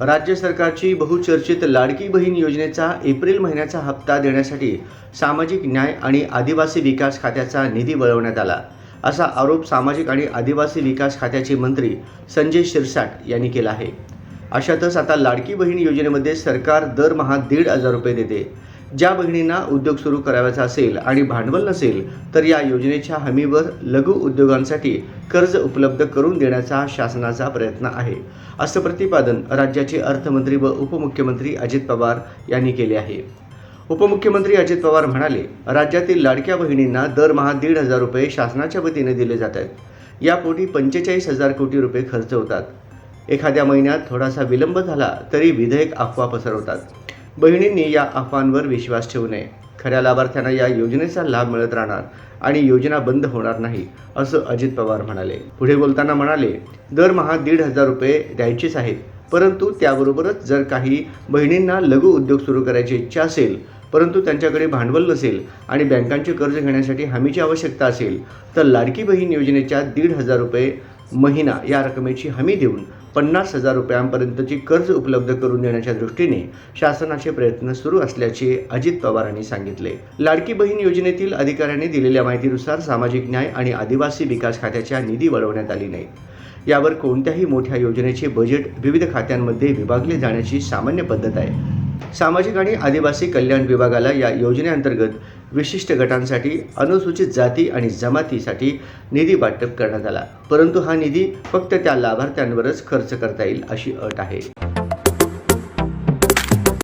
राज्य सरकारची बहुचर्चित लाडकी बहीण योजनेचा एप्रिल महिन्याचा हप्ता देण्यासाठी सामाजिक न्याय आणि आदिवासी विकास खात्याचा निधी वळवण्यात आला असा आरोप सामाजिक आणि आदिवासी विकास खात्याचे मंत्री संजय शिरसाट यांनी केला आहे. अशातच आता लाडकी बहीण योजनेमध्ये सरकार दरमहा दीड हजार रुपये देते. ज्या बहिणींना उद्योग सुरू करावायचा असेल आणि भांडवल नसेल तर या योजनेच्या हमीवर लघु उद्योगांसाठी कर्ज उपलब्ध करून देण्याचा शासनाचा प्रयत्न आहे असं प्रतिपादन राज्याचे अर्थमंत्री व उपमुख्यमंत्री अजित पवार यांनी केले आहे. उपमुख्यमंत्री अजित पवार म्हणाले राज्यातील लाडक्या बहिणींना दरमहा दीड हजार रुपये शासनाच्या वतीने दिले जात आहेत. यापोटी पंचेचाळीस हजार कोटी रुपये खर्च होतात. एखाद्या महिन्यात थोडासा विलंब झाला तरी विधेयक अफवा पसरवतात. बहिणींनी या अफवांवर विश्वास ठेवू नये. खऱ्या लाभार्थ्यांना या योजनेचा लाभ मिळत राहणार आणि योजना बंद होणार नाही असं अजित पवार म्हणाले. पुढे बोलताना म्हणाले दरमहा दीड हजार रुपये द्यायचेच आहेत परंतु त्याबरोबरच जर काही बहिणींना लघु उद्योग सुरू करायची इच्छा असेल परंतु त्यांच्याकडे भांडवल नसेल आणि बँकांचे कर्ज घेण्यासाठी हमीची आवश्यकता असेल तर लाडकी बहीण योजनेच्या दीड हजार रुपये महिना या रकमेची हमी देऊन पन्नास हजार रुपयांपर्यंतची कर्ज उपलब्ध करून देण्याच्या दृष्टीने शासनाचे प्रयत्न सुरू असल्याचे अजित पवार यांनी सांगितले. लाडकी बहीण योजनेतील अधिकाऱ्यांनी दिलेल्या माहितीनुसार सामाजिक न्याय आणि आदिवासी विकास खात्याच्या निधी वळवण्यात आली नाही यावर कोणत्याही मोठ्या योजनेचे बजेट विविध खात्यांमध्ये विभागले जाण्याची सामान्य पद्धत आहे. सामाजिक आणि आदिवासी कल्याण विभागाला या योजनेअंतर्गत विशिष्ट गटांसाठी अनुसूचित जाती आणि जमातीसाठी निधी वाटप करण्यात आला. परंतु हा निधी फक्त त्या लाभार्थ्यांवरच खर्च करता येईल अशी अट आहे.